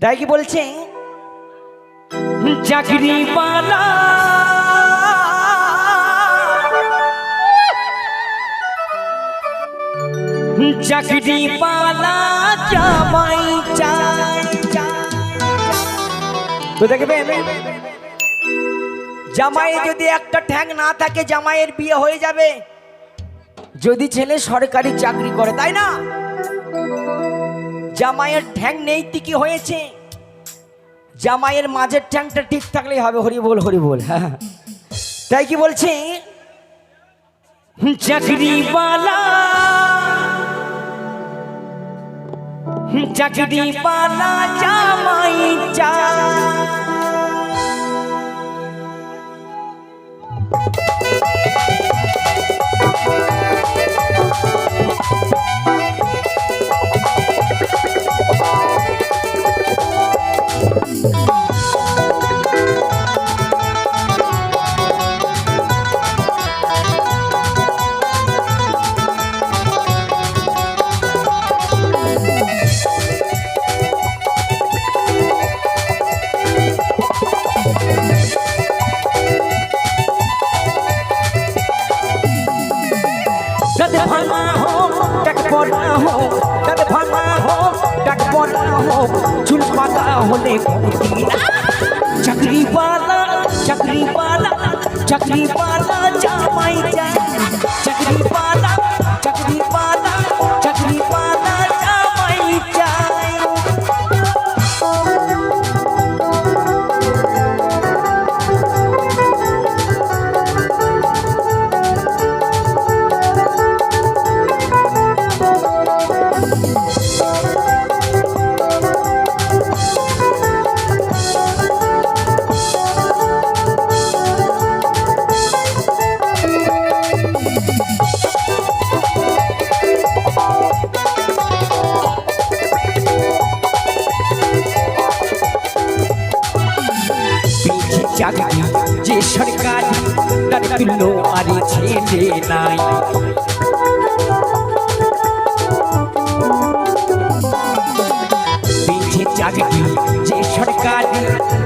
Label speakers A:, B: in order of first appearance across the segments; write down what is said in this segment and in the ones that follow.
A: তাই কি বলছে? চাকরি পালা চাকরি পালা জামাই তো দেখবেন জামাই যদি একটা ঠ্যাং না থাকে, জামাইয়ের বিয়ে হয়ে যাবে। যদি ছেলে সরকারি চাকরি করে, তাই না? জামাইয়ের ঠ্যাং নেই কি হয়েছে? জামাইয়ের মাঝের ঠ্যাংটা ঠিক থাকলেই হবে, হরি বল হরি বল। হ্যাঁ। তাই কি বলছে? চাকরিওয়ালা চাকরিওয়ালা জামাই চা না হোক দাঁত ভাঙা হোক ডাকব না হোক চুল পাতা হলে চাকরি পালা চাকরি পালা চাকরি জামাই যা তুল্য আর ছেলে নাই। চাকরি যে সরকারি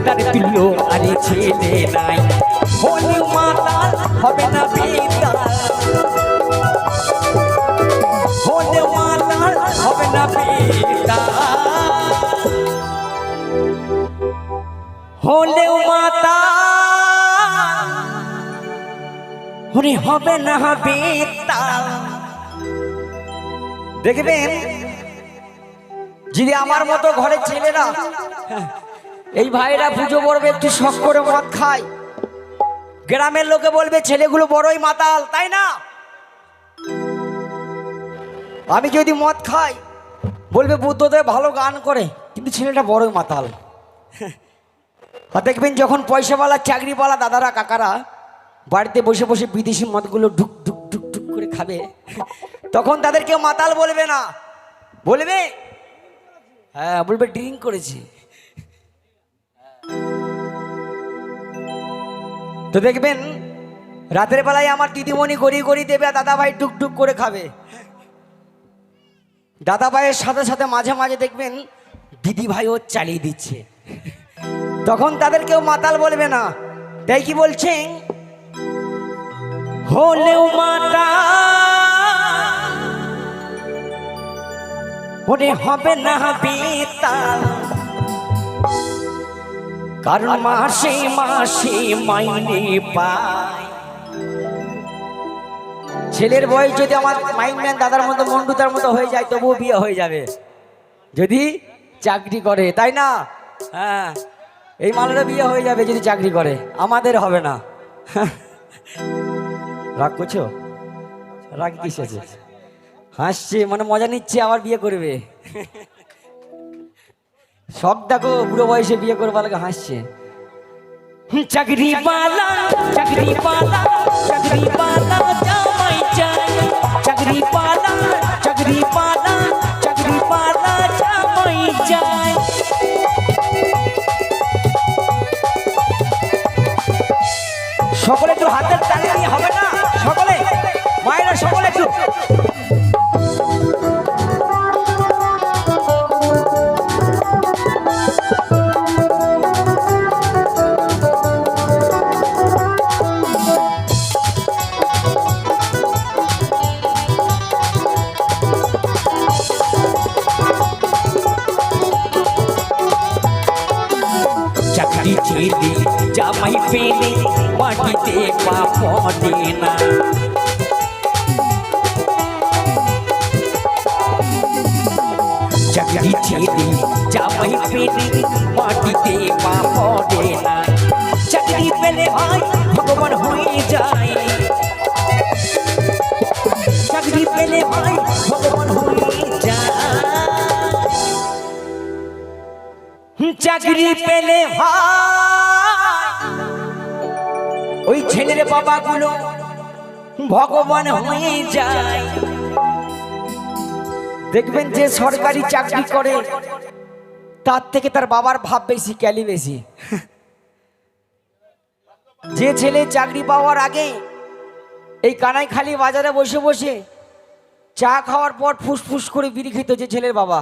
A: তার তুলো আর ছেলে নাই। হরে হবে না হবে দেখবেন যদি আমার মতো ঘরের ছেলেরা এই ভাইরা পুজো পড়বে একটু শখ করে মদ খায়। গ্রামের লোকে বলবে, ছেলেগুলো বড়ই মাতাল তাই না? আমি যদি মদ খাই, বলবে, বুদ্ধদেব ভালো গান করে, কিন্তু ছেলেটা বড়ই মাতাল। আর দেখবেন, যখন পয়সাওয়ালা, চাকরিওয়ালা দাদারা, কাকারা বাড়িতে বসে বসে বিদেশি মদগুলো ঢুক ঢুক ঢুক ঢুক করে খাবে। তখন তাদের কেউ মাতাল বলবে না। বলবে? হ্যাঁ বলবে, ড্রিঙ্ক করেছি। তো দেখবেন, রাতের বেলায় আমার দিদিমণি গড়ি গড়ি দেবে আর দাদা ভাই টুক টুক করে খাবে। দাদা ভাইয়ের সাথে সাথে মাঝে মাঝে দেখবেন দিদি ভাইও চালিয়ে দিচ্ছে। তখন তাদের কেউ মাতাল বলবে না। তাই কি বলছেন? হলেও মাতা ওরে হবে না বেতাল কারণ মাসে মাসে মাইনে পায়। ছেলের বয়স যদি আমার মাইনম্যান দাদার মতো মন্ডুতার মতো হয়ে যায়, তবুও বিয়ে হয়ে যাবে। যদি চাকরি করে, তাই না? হ্যাঁ এই মালেরও বিয়ে হয়ে যাবে যদি চাকরি করে। আমাদের হবে না। রাগ করছ? রাগ কিস হাসছে মানে মজা নিচ্ছে, আবার বিয়ে করবে। সব দেখো, বুড়ো বয়সে বিয়ে করবার লাগে হাসছে। চাকরি পালা চাকরি পালা চাকরি পালা জামাই চাই। চাকরি পালা চাকরি পালা চাকরি পালা জামাই চাই। সকলে তো হাতের তালি হবে না? চাকরি ছেড়ে জামাই পেলে মাটিতে পা পড়ে চাকরি ছেলে জামাই পেলে মাটিতে পা পড়ে না চাকরি পেলে ভাই ভগবান হয়ে যায় চাকরি পেলে ভাই ভগবান হয়ে যায় চাকরি পেলে ভাই ওই ছেলের বাবাগুলো ভগবান হয়ে যায়। দেখবেন যে সরকারি চাকরি করে তার থেকে তার বাবার ভাব বেশি ক্যালি বেশি। যে ছেলে চাকরি পাওয়ার আগে এই কানাইখালি বাজারে বসে বসে চা খাওয়ার পর ফুসফুস করে বিড়ি খেত যে ছেলের বাবা।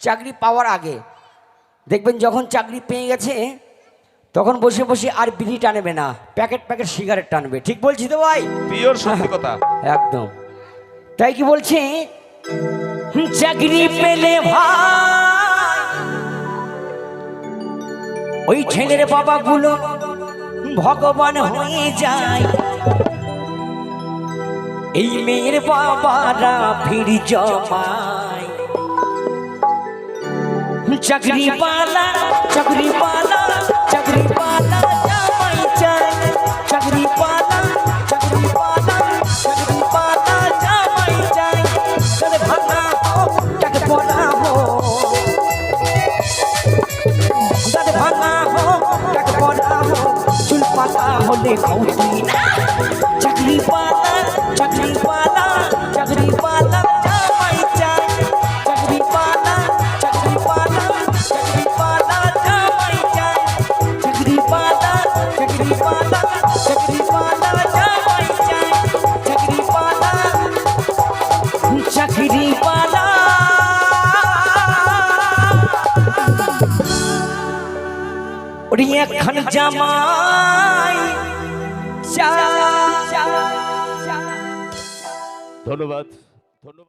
A: চাকরি পাওয়ার আগে। দেখবেন যখন চাকরি পেয়ে গেছে তখন বসে বসে আর বিড়ি টানবে না প্যাকেট প্যাকেট সিগারেট টানবে। ঠিক বলছি তো ভাই?
B: পিওর সত্যি কথা।
A: একদম। তাই কি বলছে? চাকরি পেলে ভাই। ওই ছেলের বাবাগুলো ভগবান হয়ে যায়। এই মেয়ের বাবারা ফির জমায়। চাকরি পালা চাকরি পালা চাকরি পালা হলে কৌতুক না চাকরি পালা চাকরি পালা চাকরি পালা জামাই চাই চাকরি পালা চাকরি পালা চাকরি পালা জামাই চাই চাকরি পালা চাকরি পালা চাকরি পালা জামাই চাই চাকরি পালা চাকরি পালা ওরে একখান জামাই
B: ধন্যবাদ ধন্যবাদ।